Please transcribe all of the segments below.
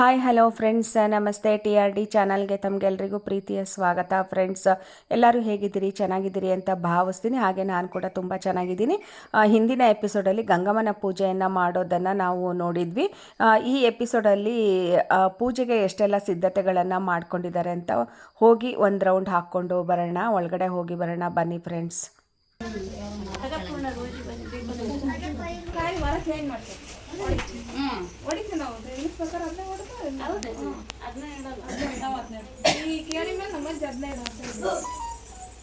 Hi hello friends ನಮಸ್ತೆ T R D ಚಾನಲ್ಗೆ ತಮಗೆಲ್ರಿಗೂ ಪ್ರೀತಿಯ ಸ್ವಾಗತ ಫ್ರೆಂಡ್ಸ್ ಎಲ್ಲರೂ ಹೇಗಿದ್ದೀರಿ ಚೆನ್ನಾಗಿದ್ದೀರಿ ಅಂತ ಭಾವಿಸ್ತೀನಿ ಹಾಗೆ ನಾನು ಕೂಡ ತುಂಬ ಚೆನ್ನಾಗಿದ್ದೀನಿ ಹಿಂದಿನ ಎಪಿಸೋಡಲ್ಲಿ ಗಂಗಮ್ಮನ ಪೂಜೆಯನ್ನು ಮಾಡೋದನ್ನು ನಾವು ನೋಡಿದ್ವಿ ಈ ಎಪಿಸೋಡಲ್ಲಿ ಪೂಜೆಗೆ ಎಷ್ಟೆಲ್ಲ ಸಿದ್ಧತೆಗಳನ್ನು ಮಾಡ್ಕೊಂಡಿದ್ದಾರೆ ಅಂತ ಹೋಗಿ ಒಂದು ರೌಂಡ್ ಹಾಕ್ಕೊಂಡು ಬರೋಣ ಒಳಗಡೆ ಹೋಗಿ ಬರೋಣ ಬನ್ನಿ ಫ್ರೆಂಡ್ಸ್ ನಾವು ಚೇಂಜ್ ಹದಿನೈದು ಬೆಳಗ್ಗೆ ಇದು ಮಾಡ್ಬೇಕಾದ್ರೆ ಅದ್ ನೋಡ್ಬಿಟ್ಟು ನಮ್ಮ ನಾವು ಪೂರ್ತಿ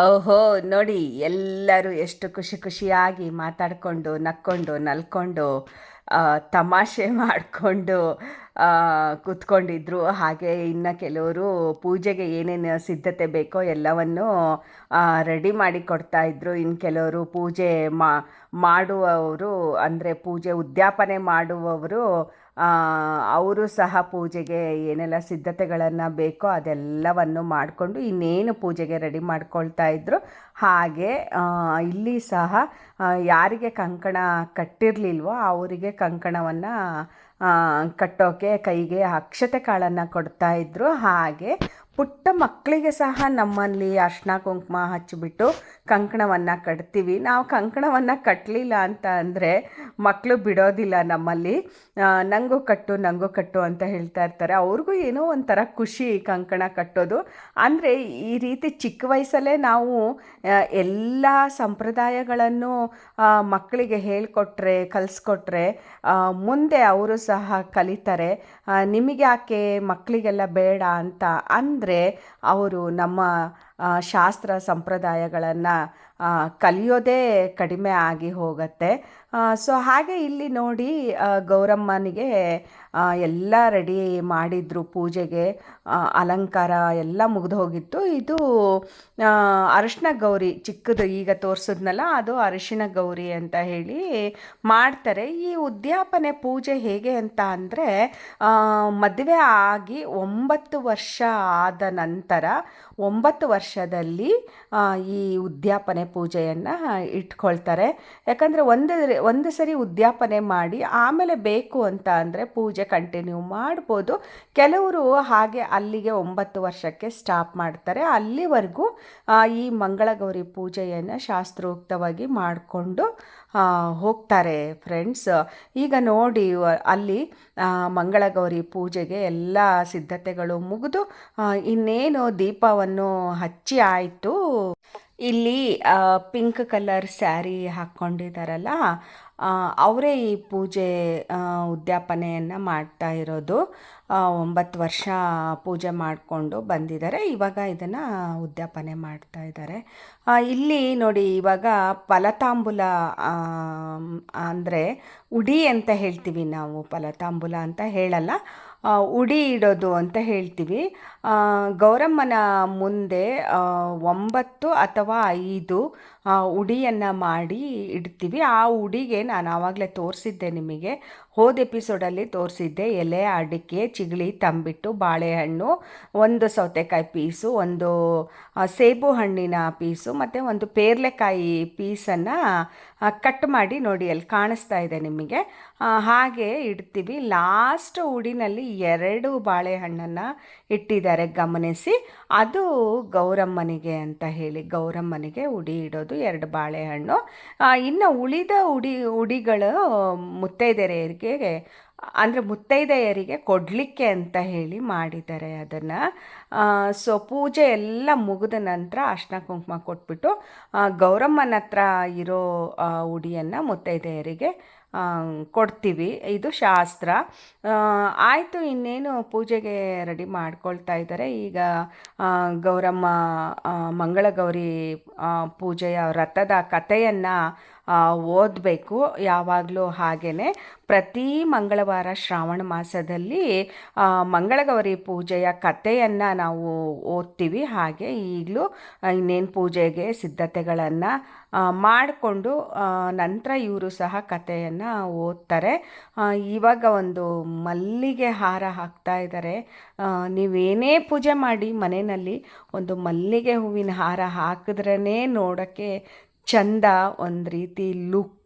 ಓಹೋ ನೋಡಿ ಎಲ್ಲರೂ ಎಷ್ಟು ಖುಷಿ ಖುಷಿಯಾಗಿ ಮಾತಾಡಿಕೊಂಡು ನಕ್ಕೊಂಡು ನಲ್ಕೊಂಡು ತಮಾಷೆ ಮಾಡಿಕೊಂಡು ಕೂತ್ಕೊಂಡಿದ್ರು. ಹಾಗೆ ಇನ್ನು ಕೆಲವರು ಪೂಜೆಗೆ ಏನೇನು ಸಿದ್ಧತೆ ಬೇಕೋ ಎಲ್ಲವನ್ನು ರೆಡಿ ಮಾಡಿ ಕೊಡ್ತಾ ಇದ್ರು. ಇನ್ನು ಕೆಲವರು ಪೂಜೆ ಮಾಡುವವರು, ಅಂದರೆ ಪೂಜೆ ಉದ್ಯಾಪನೆ ಮಾಡುವವರು ಅವರು ಸಹ ಪೂಜೆಗೆ ಏನೆಲ್ಲ ಸಿದ್ಧತೆಗಳನ್ನು ಬೇಕೋ ಅದೆಲ್ಲವನ್ನು ಮಾಡಿಕೊಂಡು ಇನ್ನೇನು ಪೂಜೆಗೆ ರೆಡಿ ಮಾಡ್ಕೊಳ್ತಾ ಇದ್ರು. ಹಾಗೆ ಇಲ್ಲಿ ಸಹ ಯಾರಿಗೆ ಕಂಕಣ ಕಟ್ಟಿರಲಿಲ್ವೋ ಅವರಿಗೆ ಕಂಕಣವನ್ನು ಕಟ್ಟೋಕೆ ಕೈಗೆ ಅಕ್ಷತೆ ಕಾಳನ್ನು ಕೊಡ್ತಾ ಇದ್ದರು ಹಾಗೆ ಪುಟ್ಟ ಮಕ್ಕಳಿಗೆ ಸಹ ನಮ್ಮಲ್ಲಿ ಅರ್ಶಿನ ಕುಂಕುಮ ಹಚ್ಚಿಬಿಟ್ಟು ಕಂಕಣವನ್ನು ಕಟ್ತೀವಿ. ನಾವು ಕಂಕಣವನ್ನು ಕಟ್ಟಲಿಲ್ಲ ಅಂತ ಅಂದರೆ ಮಕ್ಕಳು ಬಿಡೋದಿಲ್ಲ ನಮ್ಮಲ್ಲಿ. ನನಗೂ ನಂಗೂ ಕಟ್ಟು ನಂಗೂ ಕಟ್ಟು ಅಂತ ಹೇಳ್ತಾ ಇರ್ತಾರೆ. ಅವ್ರಿಗೂ ಏನೋ ಒಂಥರ ಖುಷಿ ಕಂಕಣ ಕಟ್ಟೋದು. ಅಂದರೆ ಈ ರೀತಿ ಚಿಕ್ಕ ವಯಸ್ಸಲ್ಲೇ ನಾವು ಎಲ್ಲ ಸಂಪ್ರದಾಯಗಳನ್ನು ಮಕ್ಕಳಿಗೆ ಹೇಳಿಕೊಟ್ರೆ, ಕಲಿಸ್ಕೊಟ್ರೆ ಮುಂದೆ ಅವರು ಸಹ ಕಲಿತಾರೆ. ನಿಮಗೆ ಯಾಕೆ ಮಕ್ಕಳಿಗೆಲ್ಲ ಬೇಡ ಅಂತ ಅಂದರೆ, ಅವರು ನಮ್ಮ ಶಾಸ್ತ್ರ ಸಂಪ್ರದಾಯಗಳನ್ನು ಕಲಿಯೋದೇ ಕಡಿಮೆ ಆಗಿ ಹೋಗುತ್ತೆ. ಸೊ ಹಾಗೆ ಇಲ್ಲಿ ನೋಡಿ ಗೌರಮ್ಮನಿಗೆ ಎಲ್ಲ ರೆಡಿ ಮಾಡಿದ್ರು ಪೂಜೆಗೆ. ಅಲಂಕಾರ ಎಲ್ಲ ಮುಗಿದು ಹೋಗಿತ್ತು. ಇದು ಅರಿಶಿನ ಗೌರಿ ಚಿಕ್ಕದು ಈಗ ತೋರಿಸಿದ್ನಲ್ಲ, ಅದು ಅರಿಶಿನ ಗೌರಿ ಅಂತ ಹೇಳಿ ಮಾಡ್ತಾರೆ. ಈ ಉದ್ಯಾಪನೆ ಪೂಜೆ ಹೇಗೆ ಅಂತ ಅಂದರೆ ಮದುವೆ ಆಗಿ ಒಂಬತ್ತು ವರ್ಷ ಆದ ನಂತರ, ಒಂಬತ್ತು ವರ್ಷದಲ್ಲಿ ಈ ಉದ್ಯಾಪನೆ ಪೂಜೆಯನ್ನು ಇಟ್ಕೊಳ್ತಾರೆ. ಯಾಕಂದರೆ ಒಂದೇ ಒಂದು ಸರಿ ಉದ್ಯಾಪನೆ ಮಾಡಿ ಆಮೇಲೆ ಬೇಕು ಅಂತ ಅಂದರೆ ಪೂಜೆ ಕಂಟಿನ್ಯೂ ಮಾಡ್ಬೋದು. ಕೆಲವರು ಹಾಗೆ ಅಲ್ಲಿಗೆ ಒಂಬತ್ತು ವರ್ಷಕ್ಕೆ ಸ್ಟಾಪ್ ಮಾಡ್ತಾರೆ. ಅಲ್ಲಿವರೆಗೂ ಈ ಮಂಗಳಗೌರಿ ಪೂಜೆಯನ್ನು ಶಾಸ್ತ್ರೋಕ್ತವಾಗಿ ಮಾಡಿಕೊಂಡು ಹೋಗ್ತಾರೆ ಫ್ರೆಂಡ್ಸ್ ಈಗ ನೋಡಿ, ಅಲ್ಲಿ ಮಂಗಳಗೌರಿ ಪೂಜೆಗೆ ಎಲ್ಲ ಸಿದ್ಧತೆಗಳು ಮುಗಿದು ಇನ್ನೇನು ದೀಪವನ್ನು ಹಚ್ಚಿ ಆಯಿತು. ಇಲ್ಲಿ ಪಿಂಕ್ ಕಲರ್ ಸ್ಯಾರಿ ಹಾಕ್ಕೊಂಡಿದ್ದಾರಲ್ಲ ಅವರೇ ಈ ಪೂಜೆ ಉದ್ಯಾಪನೆಯನ್ನು ಮಾಡ್ತಾ ಇರೋದು. ಒಂಬತ್ತು ವರ್ಷ ಪೂಜೆ ಮಾಡಿಕೊಂಡು ಬಂದಿದ್ದಾರೆ. ಇವಾಗ ಇದನ್ನು ಉದ್ಯಾಪನೆ ಮಾಡ್ತಾ ಇದ್ದಾರೆ. ಇಲ್ಲಿ ನೋಡಿ, ಇವಾಗ ಫಲತಾಂಬುಲ ಅಂದರೆ ಉಡಿ ಅಂತ ಹೇಳ್ತೀವಿ ನಾವು. ಫಲತಾಂಬುಲ ಅಂತ ಹೇಳಲ್ಲ. ಉಡಿ ಇಡೋದು ಅಂತ ಹೇಳ್ತೀವಿ. ಗೌರಮ್ಮನ ಮುಂದೆ ಒಂಬತ್ತು ಅಥವಾ ಐದು ಉಡಿಯನ್ನು ಮಾಡಿ ಇಡ್ತೀವಿ. ಆ ಉಡಿಗೆ ನಾನು ಆವಾಗಲೇ ತೋರಿಸಿದ್ದೆ ನಿಮಗೆ. ಹೋದ ಎಪಿಸೋಡಲ್ಲಿ ತೋರಿಸಿದ್ದೆ ಎಲೆ, ಅಡಿಕೆ, ಚಿಗಳಿ ತಂಬಿಟ್ಟು ಬಾಳೆಹಣ್ಣು, ಒಂದು ಸೌತೆಕಾಯಿ ಪೀಸು, ಒಂದು ಸೇಬು ಹಣ್ಣಿನ ಪೀಸು, ಮತ್ತು ಒಂದು ಪೇರ್ಲೆಕಾಯಿ ಪೀಸನ್ನು ಕಟ್ ಮಾಡಿ ನೋಡಿ ಅಲ್ಲಿ ಕಾಣಿಸ್ತಾ ಇದೆ ನಿಮಗೆ. ಹಾಗೆ ಇಡ್ತೀವಿ. ಲಾಸ್ಟ್ ಉಡಿನಲ್ಲಿ ಎರಡು ಬಾಳೆಹಣ್ಣನ್ನು ಇಟ್ಟಿದ್ದಾರೆ, ಗಮನಿಸಿ. ಅದು ಗೌರಮ್ಮನಿಗೆ ಅಂತ ಹೇಳಿ, ಗೌರಮ್ಮನಿಗೆ ಉಡಿ ಇಡೋದು ಎರಡು ಬಾಳೆಹಣ್ಣು. ಇನ್ನು ಉಳಿದ ಉಡಿ, ಉಡಿಗಳು ಮುತ್ತೈದೆಯರಿಗೆ ಅಂದರೆ ಮುತ್ತೈದೆಯರಿಗೆ ಕೊಡಲಿಕ್ಕೆ ಅಂತ ಹೇಳಿ ಮಾಡಿದ್ದಾರೆ ಅದನ್ನು. ಸೊ ಪೂಜೆ ಎಲ್ಲ ಮುಗಿದ ನಂತರ ಅರ್ಶಿನ ಕುಂಕುಮ ಕೊಟ್ಬಿಟ್ಟು ಗೌರಮ್ಮನ ಹತ್ರ ಇರೋ ಉಡಿಯನ್ನು ಮುತ್ತೈದೆಯರಿಗೆ ಕೊಡ್ತೀವಿ. ಇದು ಶಾಸ್ತ್ರ. ಆಯಿತು, ಇನ್ನೇನು ಪೂಜೆಗೆ ರೆಡಿ ಮಾಡ್ಕೊಳ್ತಾ ಇದ್ದಾರೆ. ಈಗ ಗೌರಮ್ಮ ಮಂಗಳಗೌರಿ ಪೂಜೆಯ ವ್ರತದ ಕಥೆಯನ್ನು ಓದಬೇಕು. ಯಾವಾಗಲೂ ಹಾಗೆಯೇ ಪ್ರತಿ ಮಂಗಳವಾರ ಶ್ರಾವಣ ಮಾಸದಲ್ಲಿ ಮಂಗಳಗೌರಿ ಪೂಜೆಯ ಕಥೆಯನ್ನು ನಾವು ಓದ್ತೀವಿ. ಹಾಗೆ ಈಗಲೂ, ಇನ್ನೇನು ಪೂಜೆಗೆ ಸಿದ್ಧತೆಗಳನ್ನು ಮಾಡಿಕೊಂಡು ನಂತರ ಇವರು ಸಹ ಕಥೆಯನ್ನು ಓದ್ತಾರೆ. ಇವಾಗ ಒಂದು ಮಲ್ಲಿಗೆ ಹಾರ ಹಾಕ್ತಾ ಇದ್ದಾರೆ ನೀವೇನೇ ಪೂಜೆ ಮಾಡಿ ಮನೆಯಲ್ಲಿ ಒಂದು ಮಲ್ಲಿಗೆ ಹೂವಿನ ಹಾರ ಹಾಕಿದ್ರೇ ನೋಡೋಕ್ಕೆ ಚಂದ, ಒಂದು ರೀತಿ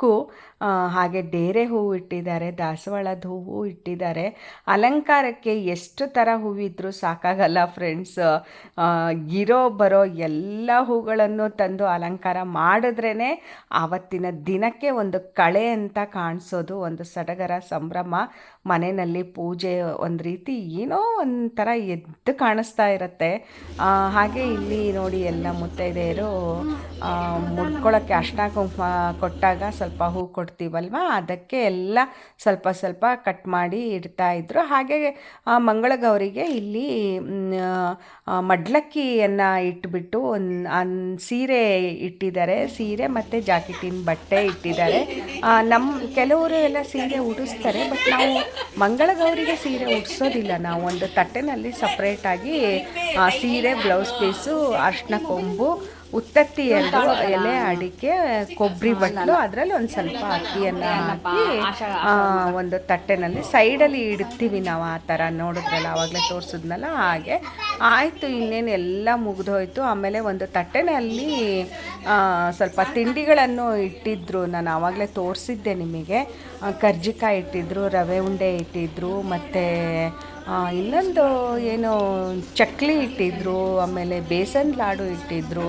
ಲುಕ್ಕು ಹಾಗೆ ಡೇರೆ ಹೂವು ಇಟ್ಟಿದ್ದಾರೆ ದಾಸವಾಳದ ಹೂವು ಇಟ್ಟಿದ್ದಾರೆ. ಅಲಂಕಾರಕ್ಕೆ ಎಷ್ಟು ಥರ ಹೂವಿದ್ರೂ ಸಾಕಾಗಲ್ಲ ಫ್ರೆಂಡ್ಸ್ ಇರೋ ಬರೋ ಎಲ್ಲ ಹೂಗಳನ್ನು ತಂದು ಅಲಂಕಾರ ಮಾಡಿದ್ರೇ ಆವತ್ತಿನ ದಿನಕ್ಕೆ ಒಂದು ಕಳೆ ಅಂತ ಕಾಣಿಸೋದು, ಒಂದು ಸಡಗರ ಸಂಭ್ರಮ. ಮನೆಯಲ್ಲಿ ಪೂಜೆ ಒಂದು ರೀತಿ ಏನೋ ಒಂಥರ ಎದ್ದು ಕಾಣಿಸ್ತಾ ಇರುತ್ತೆ. ಹಾಗೆ ಇಲ್ಲಿ ನೋಡಿ ಎಲ್ಲ ಮುತ್ತೈದೆಯರು ಮುಡ್ಕೊಳ್ಳೋಕ್ಕೆ ಅಷ್ಟ ಕುಂಕುಮ ಕೊಟ್ಟಾಗ ಸ್ವಲ್ಪ ಹೂ ಕೊಡ್ತೀವಲ್ವ? ಅದಕ್ಕೆ ಎಲ್ಲ ಸ್ವಲ್ಪ ಸ್ವಲ್ಪ ಕಟ್ ಮಾಡಿ ಇಡ್ತಾ ಇದ್ರು. ಹಾಗೆ ಮಂಗಳಗೌರಿಗೆ ಇಲ್ಲಿ ಮಡ್ಲಕ್ಕಿಯನ್ನು ಇಟ್ಬಿಟ್ಟು ಒಂದು ಸೀರೆ ಇಟ್ಟಿದ್ದಾರೆ. ಸೀರೆ ಮತ್ತು ಜಾಕೆಟಿನ ಬಟ್ಟೆ ಇಟ್ಟಿದ್ದಾರೆ. ನಮ್ಮ ಕೆಲವರು ಎಲ್ಲ ಸೀರೆ ಉಡಿಸ್ತಾರೆ, ಬಟ್ ನಾವು ಮಂಗಳಗೌರಿಗೆ ಸೀರೆ ಉಡಿಸೋದಿಲ್ಲ. ನಾವು ಒಂದು ತಟ್ಟೆನಲ್ಲಿ ಸಪ್ರೇಟಾಗಿ ಸೀರೆ, ಬ್ಲೌಸ್ ಪೀಸು, ಅರ್ಶಿನ ಕೊಂಬು ಉತ್ತತ್ತಿ ಎರಡು ಎಲೆ ಅಡಿಕೆ ಕೊಬ್ಬರಿ ಬಟ್ಲು ಅದರಲ್ಲಿ ಒಂದು ಸ್ವಲ್ಪ ಅಕ್ಕಿಯನ್ನು ಹಾಕಿ ಒಂದು ತಟ್ಟೆನಲ್ಲಿ ಸೈಡಲ್ಲಿ ಇಡ್ತೀವಿ ನಾವು ಆ ಥರ ನೋಡಿದ್ರಲ್ಲ ಆವಾಗಲೇ ತೋರಿಸಿದ್ನಲ್ಲ ಹಾಗೆ. ಆಯಿತು ಇನ್ನೇನು ಎಲ್ಲ ಮುಗಿದೋಯ್ತು ಆಮೇಲೆ ಒಂದು ತಟ್ಟೆನಲ್ಲಿ ಸ್ವಲ್ಪ ತಿಂಡಿಗಳನ್ನು ಇಟ್ಟಿದ್ರು. ನಾನು ಆವಾಗಲೇ ತೋರಿಸಿದ್ದೆ ನಿಮಗೆ. ಕರ್ಜಿಕಾಯಿ ಇಟ್ಟಿದ್ರು ರವೆ ಉಂಡೆ ಇಟ್ಟಿದ್ರು ಮತ್ತು ಇನ್ನೊಂದು ಏನು ಚಕ್ಲಿ ಇಟ್ಟಿದ್ರು ಆಮೇಲೆ ಬೇಸನ್ ಲಾಡು ಇಟ್ಟಿದ್ರು.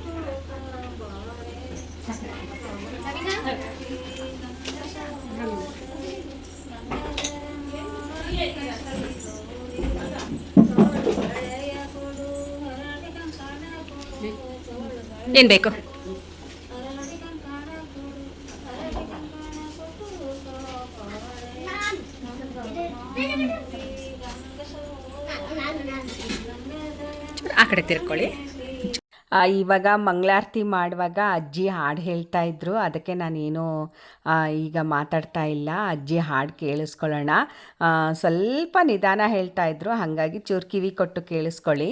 ಏನು ಬೇಕು? ಆ ಕಡೆ ತಿರ್ಕೊಳ್ಳಿ. ಇವಾಗ ಮಂಗಳಾರತಿ ಮಾಡುವಾಗ ಅಜ್ಜಿ ಹಾಡು ಹೇಳ್ತಾ ಇದ್ರು. ಅದಕ್ಕೆ ನಾನೇನು ಈಗ ಮಾತಾಡ್ತಾ ಇಲ್ಲ. ಅಜ್ಜಿ ಹಾಡು ಕೇಳಿಸ್ಕೊಳ್ಳೋಣ. ಸ್ವಲ್ಪ ನಿಧಾನ ಹೇಳ್ತಾ ಇದ್ರು. ಹಾಗಾಗಿ ಚೂರು ಕಿವಿ ಕೊಟ್ಟು ಕೇಳಿಸ್ಕೊಳ್ಳಿ.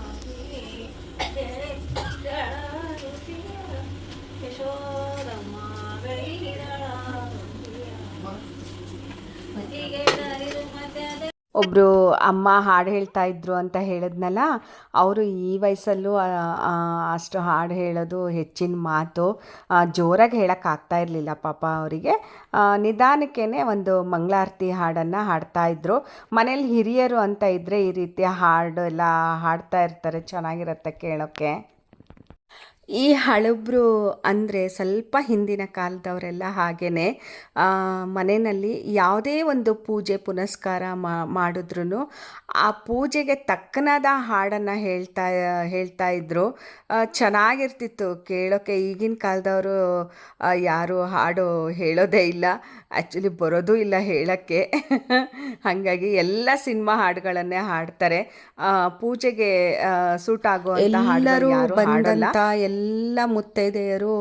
ಒಬ್ಬರು ಅಮ್ಮ ಹಾಡು ಹೇಳ್ತಾ ಇದ್ರು ಅಂತ ಹೇಳಿದ್ನಲ್ಲ, ಅವರು ಈ ವಯಸ್ಸಲ್ಲೂ ಅಷ್ಟು ಹಾಡು ಹೇಳೋದು ಹೆಚ್ಚಿನ ಮಾತು ಜೋರಾಗಿ ಹೇಳೋಕ್ಕಾಗ್ತಾ ಇರಲಿಲ್ಲ ಪಾಪ ಅವರಿಗೆ. ನಿಧಾನಕ್ಕೇ ಒಂದು ಮಂಗಳಾರತಿ ಹಾಡನ್ನು ಹಾಡ್ತಾ ಇದ್ರು. ಮನೇಲಿ ಹಿರಿಯರು ಅಂತ ಇದ್ದರೆ ಈ ರೀತಿಯ ಹಾಡು ಎಲ್ಲ ಹಾಡ್ತಾ ಇರ್ತಾರೆ, ಚೆನ್ನಾಗಿರುತ್ತೆ ಕೇಳೋಕ್ಕೆ. ಈ ಹಳಬ್ರು ಅಂದರೆ ಸ್ವಲ್ಪ ಹಿಂದಿನ ಕಾಲದವರೆಲ್ಲ ಹಾಗೇ ಮನೆಯಲ್ಲಿ ಯಾವುದೇ ಒಂದು ಪೂಜೆ ಪುನಸ್ಕಾರ ಮಾಡಿದ್ರು ಆ ಪೂಜೆಗೆ ತಕ್ಕನಾದ ಹಾಡನ್ನು ಹೇಳ್ತಾ ಹೇಳ್ತಾ ಇದ್ರು. ಆ, ಚೆನ್ನಾಗಿರ್ತಿತ್ತು. ಕೇಳೋಕ್ಕೆ ಈಗಿನ ಕಾಲದವರು ಯಾರು ಹಾಡು ಹೇಳೋದೇ ಇಲ್ಲ. ಆ್ಯಕ್ಚುಲಿ ಬರೋದು ಇಲ್ಲ ಹೇಳೋಕ್ಕೆ. ಹಾಗಾಗಿ ಎಲ್ಲ ಸಿನಿಮಾ ಹಾಡುಗಳನ್ನೇ ಹಾಡ್ತಾರೆ. ಪೂಜೆಗೆ ಸೂಟ್ ಆಗುವಂಥ ಹಾಡಲ್ಲ. ಎಲ್ಲ ಎಲ್ಲ ಮುತ್ತೈದೆಯರು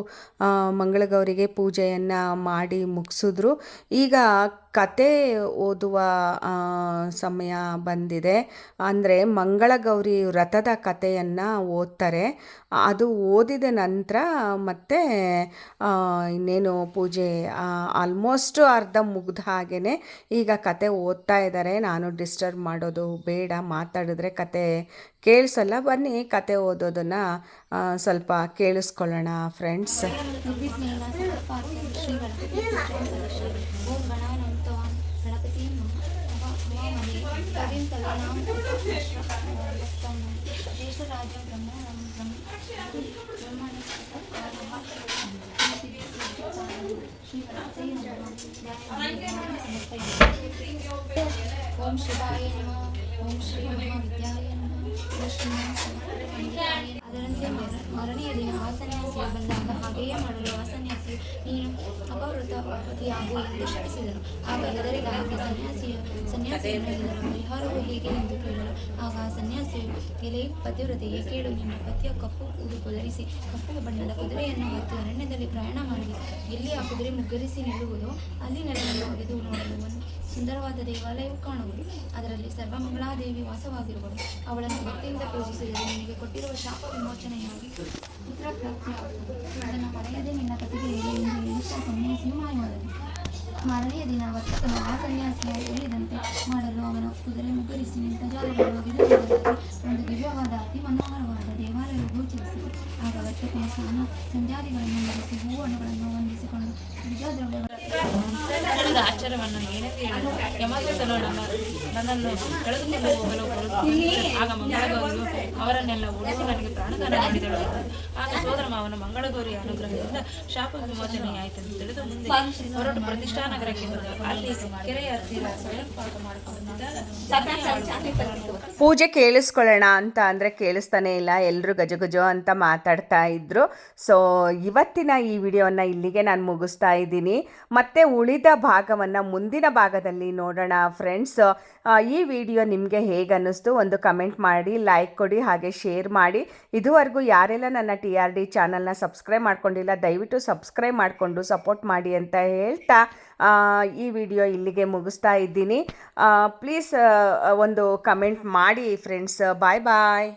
ಮಂಗಳಗೌರಿಗೆ ಪೂಜೆಯನ್ನು ಮಾಡಿ ಮುಗಿಸಿದ್ರು. ಈಗ ಕತೆ ಓದುವ ಸಮಯ ಬಂದಿದೆ. ಅಂದರೆ ಮಂಗಳಗೌರಿ ವ್ರತದ ಕಥೆಯನ್ನು ಓದ್ತಾರೆ. ಅದು ಓದಿದ ನಂತರ ಮತ್ತೆ ಇನ್ನೇನು ಪೂಜೆ ಆಲ್ಮೋಸ್ಟ್ ಅರ್ಧ ಮುಗ್ದ ಹಾಗೆಯೇ ಈಗ ಕತೆ ಓದ್ತಾ ಇದ್ದಾರೆ. ನಾನು ಡಿಸ್ಟರ್ಬ್ ಮಾಡೋದು ಬೇಡ, ಮಾತಾಡಿದ್ರೆ ಕತೆ ಕೇಳಿಸಲ್ಲ. ಬನ್ನಿ ಕತೆ ಓದೋದನ್ನು ಸ್ವಲ್ಪ ಕೇಳಿಸ್ಕೊಳ್ಳೋಣ ಫ್ರೆಂಡ್ಸ್ తదిం తదినాం దేశరాజ్యం బ్రహ్మ ఓం శివాయ నమ ఓం శ్రీ మహావిద్యాయ నమ ఓం శ్రీ మహాయ ಅದರಂತೆ ಮರ- ಮರನೆಯ ದಿನ ವಾಸನ್ಯಾಸಿಯು ಬಂದಾಗ ಹಾಗೆಯೇ ಮಾಡಲು ವಾಸನ್ಯಾಸಿ ನೀನು ಅಪವೃತ ಪತಿಯಾಗು ಎಂದು ಶಪಿಸಿದನು. ಆಗ ಹೆದರಿದಾಗ ಸನ್ಯಾಸಿಯ ಸನ್ಯಾಸಿಯನ್ನು ಇದರ ಪರಿಹಾರವು ಹೇಗೆ ಎಂದು ಕೇಳಲು ಆಗ ಸನ್ಯಾಸಿಯು ಎಲೆ ಪತಿವ್ರತೆಯೇ ಕೇಳು. ನಿಮ್ಮ ಪತಿಯ ಕಪ್ಪು ಉಡುಪು ಧರಿಸಿ ಕಪ್ಪು ಬಣ್ಣದ ಕುದುರೆಯನ್ನು ಹತ್ತಿ ಅರಣ್ಯದಲ್ಲಿ ಪ್ರಯಾಣ ಮಾಡಿ, ಎಲ್ಲಿ ಆ ಕುದುರೆ ಮುಗ್ಗರಿಸಿ ನಿಲ್ಲುವುದು, ಅಲ್ಲಿ ನೆಲವನ್ನು ಒಡೆದು ನೋಡಲು ಒಂದು ಸುಂದರವಾದ ದೇವಾಲಯವು ಕಾಣುವುದು. ಅದರಲ್ಲಿ ಸರ್ವಮಂಗಳಾದೇವಿ ವಾಸವಾಗಿರುವಳು. ಅವಳನ್ನು ಭಕ್ತಿಯಿಂದ ಪೂಜಿಸಿದರೆ ನಿನಗೆ ಕೊಟ್ಟಿರುವ ಶಾಪ ವಿಮೋಚನೆಯಾಗಿ ಪುತ್ರ ಅದನ್ನು ಮರೆಯದೆ ನಿನ್ನ ಪತಿಗೆ ಹೇಳಿ ಎಂದು ಹೇಳುತ್ತಾ ಸನ್ಯಾಸಿಯು ಮಾಯವಾದನು ಮಾರನೆಯ ದಿನ ವರ್ತಕನು ಆ ಸನ್ಯಾಸಿಯ ಹೇಳಿದಂತೆ ಮಾಡಲು ಅವನು ಕುದುರೆ ಮುಗ್ಗರಿಸಿ ನಿಂತ ನೋಡಲಾಗಿ ಒಂದು ದಿವ್ಯವಾದ ಅತಿ ಮನೋಹರವಾದ ದೇವಾಲಯವು ಗೋಚರಿಸಿತು. ಆಗ ವರ್ತಕನು ಸ್ನಾನ ಸಂಧ್ಯಾದಿಗಳನ್ನು ಮುಗಿಸಿ ಹೂವಣ್ಣುಗಳನ್ನು ನಡೆದ ಆಚಾರವನ್ನು ಏನಕ್ಕೆ ಯಮದೂತನು ನನ್ನ ನನ್ನನ್ನು ಕಳೆದುಕೊಂಡು ಹೋಗಲು ಆಗ ಮಂಗಳಗೌರಿಯು ಅವರನ್ನೆಲ್ಲ ಉಳಿಸಿ ನನಗೆ ಪ್ರಾಣದಾನ ಮಾಡಿದಳು. ಆಗ ಸೋದರ ಮಾವನ ಮಂಗಳಗೌರಿಯ ಅನುಗ್ರಹದಿಂದ ಶಾಪ ವಿಮೋಚನೆಯಾಯಿತೆಂದು ತಿಳಿದು ಮುಂದೆ ಹೊರಟು ಪ್ರತಿಷ್ಠಾ ನಗರಕ್ಕೆ ಬಂದರು ಅಲ್ಲಿ ಕೆರೆಯ ಹತ್ತಿರ ಸ್ವಯಂ ಪಾಕ ಮಾಡಿಕೊಂಡಿದ್ದಾಗ ಪೂಜೆ ಕೇಳಿಸ್ಕೊಳ್ಳೋಣ ಅಂತ ಅಂದರೆ ಕೇಳಿಸ್ತಾನೆ ಇಲ್ಲ ಎಲ್ಲರೂ ಗಜಗಜೋ ಅಂತ ಮಾತಾಡ್ತಾ ಇದ್ರು. ಸೊ ಇವತ್ತಿನ ಈ ವಿಡಿಯೋನ ಇಲ್ಲಿಗೆ ನಾನು ಮುಗಿಸ್ತಾ ಇದ್ದೀನಿ. ಮತ್ತೆ ಉಳಿದ ಭಾಗವನ್ನು ಮುಂದಿನ ಭಾಗದಲ್ಲಿ ನೋಡೋಣ ಫ್ರೆಂಡ್ಸ್ ಈ ವಿಡಿಯೋ ನಿಮಗೆ ಹೇಗೆ ಅನ್ನಿಸ್ತು ಒಂದು ಕಮೆಂಟ್ ಮಾಡಿ ಲೈಕ್ ಕೊಡಿ, ಹಾಗೆ ಶೇರ್ ಮಾಡಿ. ಇದುವರೆಗೂ ಯಾರೆಲ್ಲ ನನ್ನ ಟಿ ಆರ್ ಡಿ ಚಾನಲ್ನ ಸಬ್ಸ್ಕ್ರೈಬ್ ಮಾಡ್ಕೊಂಡಿಲ್ಲ, ದಯವಿಟ್ಟು ಸಬ್ಸ್ಕ್ರೈಬ್ ಮಾಡಿಕೊಂಡು ಸಪೋರ್ಟ್ ಮಾಡಿ ಅಂತ ಹೇಳ್ತಾ ಈ ವಿಡಿಯೋ ಇಲ್ಲಿಗೆ ಮುಗಿಸ್ತಾ ಇದ್ದೀನಿ. ಪ್ಲೀಸ್ ಒಂದು ಕಮೆಂಟ್ ಮಾಡಿ ಫ್ರೆಂಡ್ಸ್ ಬಾಯ್ ಬಾಯ್